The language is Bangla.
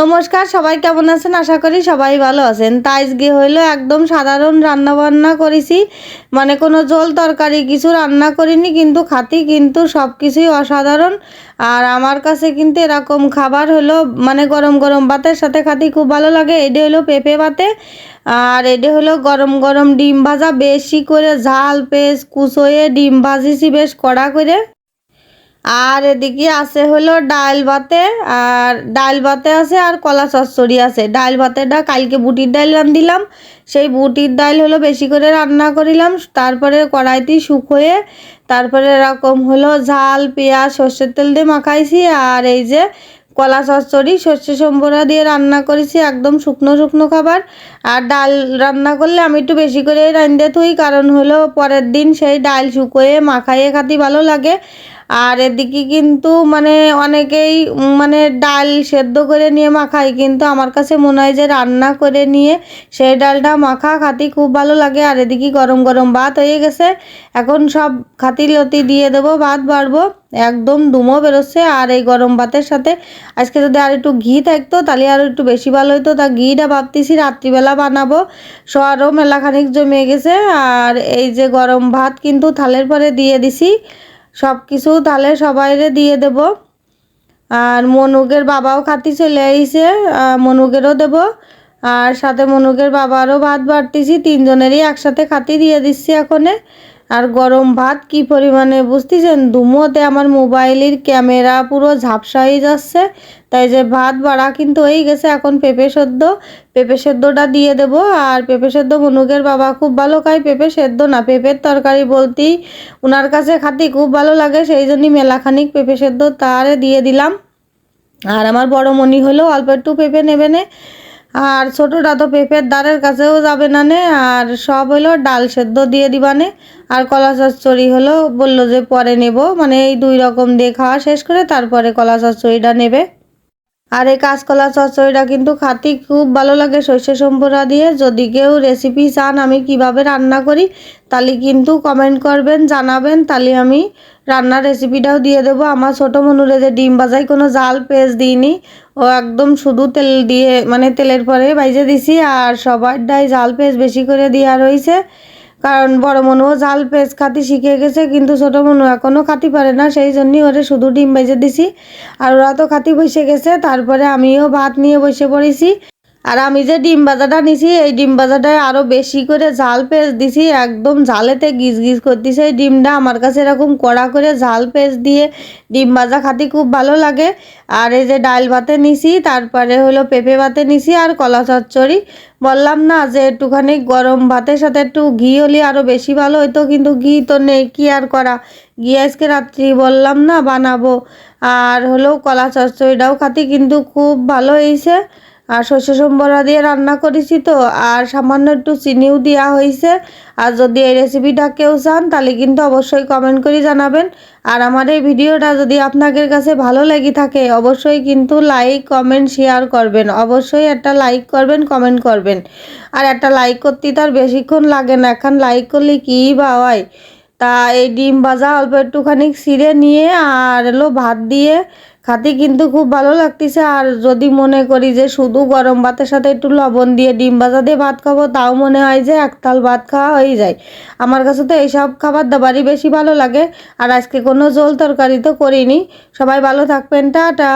নমস্কার, সবাই কেমন আছেন? আশা করি সবাই ভালো আছেন। তা আজকে হইল একদম সাধারণ রান্না বান্না করেছি। মানে কোনো জল তরকারি কিছু রান্না করিনি, কিন্তু খাতি কিন্তু সব কিছুই অসাধারণ। আর আমার কাছে কিন্তু এরকম খাবার হলো মানে গরম গরম ভাতের সাথে খাতি খুব ভালো লাগে। এটা হলো পেঁপে ভাতে, আর এটা হলো গরম গরম ডিম ভাজা। বেশি করে ঝাল, পেস্ট কুচোয়ে ডিম ভাজিছি বেশ কড়া করে। আর এদিকে আছে হলো ডাল ভাতে, আর ডাল ভাতে আছে আর কলা চচ্চড়ি আছে। ডাল ভাতেটা কালকে বুটির ডাল রান্ধিলাম সেই বুটির ডাল হলো বেশি করে রান্না করিলাম, তারপরে কড়াইতে শুকোয়ে তারপরে এরকম হলো ঝাল, পেঁয়াজ, সর্ষের তেল দিয়ে মাখাইছি, আর এই যে কলা চচ্চড়ি, সর্ষে সম্বরা দিয়ে রান্না করেছি, একদম শুকনো শুকনো খাবার। আর ডাল রান্না করলে আমি একটু বেশি করে রান্ধে থুই, কারণ হলো পরের দিন সেই ডাল শুকোয়ে মাখাইয়ে খাতি ভালো লাগে। আর এদিকে কিন্তু মানে অনেকেই মানে ডাল সেদ্ধ করে নিয়ে মাখায়, কিন্তু আমার কাছে মনে হয় যে রান্না করে নিয়ে সেই ডালটা মাখা খাতি খুব ভালো লাগে। আর এদিকে গরম গরম ভাত হয়ে গেছে। এখন সব খাতি লতি দিয়ে দেবো, ভাত বাড়বো। একদম দুমো বেরোচ্ছে। আর এই গরম ভাতের সাথে আজকে যদি আর একটু ঘি থাকতো, তাহলে আর একটু বেশি ভালো হতো তা ঘিটা ভাবতেছি রাত্রিবেলা বানাবো। সোয়ারও মেলাখানিক জমে গেছে। আর এই যে গরম ভাত কিন্তু থালের পরে দিয়ে দিছি। সব কিছু তাহলে সবাইরে দিয়ে দেব। আর মনুকের বাবাও খাতি চলে আইছে মনুকেরও দেব। আর সাথে মনুকের বাবারও ভাত বাড়তেছি তিনজনেরই একসাথে খাতি দিয়ে দিচ্ছি এখনে। আর গরম ভাত কি পরিমাণে, বুঝতেছেন? দুমোতে আমার মোবাইলের ক্যামেরা পুরো ঝাপসা হয়ে যাচ্ছে। তাই যে ভাত বাড়া কিন্তু হয়ে গেছে এখন পেঁপে সেদ্ধ। পেঁপে সেদ্ধটা দিয়ে দেব। আর পেঁপে সেদ্ধ মনুকের বাবা খুব ভালো খায়। পেঁপে সেদ্ধ না, পেঁপের তরকারি বলতেই ওনার কাছে খাতি খুব ভালো লাগে। সেই জন্যই মেলাখানিক পেঁপে সেদ্ধ তারে দিয়ে দিলাম। আর আমার বড় মনি হলো অল্প একটু পেঁপে নেবে নে। আর ছোটোটা তো পেঁপের দ্বারের কাছেও যাবে না নে, আর সব হলো ডাল সেদ্ধ দিয়ে দিবানে আর কলা চচ্চড়ি হলো বলল যে পরে নেব মানে এই দুই রকম দিয়ে খাওয়া শেষ করে তারপরে কলা চচ্চড়িটা নেবে। আর এই কাঁচকলা চচ্চড়িটা কিন্তু খাতি খুব ভালো লাগে সর্ষে সম্পরা দিয়ে। যদি কেউ রেসিপি চান আমি কীভাবে রান্না করি, তাহলে কিন্তু কমেন্ট করবেন, জানাবেন, তাহলে আমি রান্নার রেসিপিটাও দিয়ে দেবো। আমার ছোটো মনুরে যে ডিম বাজাই কোনো জাল পেঁয়াজ দিইনি, ও একদম শুধু তেল দিয়ে মানে তেলের পরে বাইজে দিছি, আর সবার ডাই জাল পেঁয়াজ বেশি করে দেওয়া রয়েছে। কারণ বড় মনু জাল পেঁচ খাতি শিখে গেছে, কিন্তু ছোটো মনু এখনও খাতি পারে না, সেই জন্যই ওরে শুধু ডিম বেজে দিছি। আর ওরা তো খাতি বসে গেছে, তারপরে আমিও ভাত নিয়ে বসে পড়েছি। আর আমি যে ডিম ভাজাটা নিছি, এই ডিম ভাজাটায় আরও বেশি করে ঝাল পেঁচ দিছি, একদম ঝালেতে গিজ গিজ করতেছে। এই ডিমটা আমার কাছে এরকম কড়া করে ঝাল পেঁচ দিয়ে ডিম ভাজা খাতে খুব ভালো লাগে। আর এই যে ডাল ভাতে নিছি, তারপরে হলো পেঁপে ভাতে নিছি আর কলা চচ্চড়ি। বললাম না যে একটুখানি গরম ভাতের সাথে একটু ঘি হলে আরও বেশি ভালো হতো কিন্তু ঘি তো নেই, কি আর করা? ঘি আজকে রাত্রি বললাম না বানাবো। আর হলো কলা চচ্চড়িটাও খাতি, কিন্তু খুব ভালো হয়েছে আর শস্য সম্বরা দিয়ে রান্না করেছি তো, আর সামান্য একটু চিনিও দেওয়া হয়েছে আর যদি এই রেসিপিটা কেউ চান, তাহলে কিন্তু অবশ্যই কমেন্ট করে জানাবেন। আর আমার এই ভিডিওটা যদি আপনাদের কাছে ভালো লেগে থাকে, অবশ্যই কিন্তু লাইক কমেন্ট শেয়ার করবেন। অবশ্যই একটা লাইক করবেন কমেন্ট করবেন। আর একটা লাইক করতে তার বেশিক্ষণ লাগে না। এখন লাইক করলে কী বা হয়? তা এই ডিম ভাজা অল্প একটুখানি ছিঁড়ে নিয়ে আর এলো ভাত দিয়ে। খাতে কিন্তু খুব ভালো লাগতেছে। আর যদি মনে করি যে শুধু গরম ভাতের সাথে একটু লবণ দিয়ে ডিম ভাজা দিয়ে ভাত খাব, তাও মনে হয় যে একতাল ভাত খাওয়া হয়ে যায়। আমার কাছে তো এইসব খাবার দাবারই বেশি ভালো লাগে। আর আজকে কোনো জল তরকারি তো করিনি। সবাই ভালো থাকবেন। টাটা।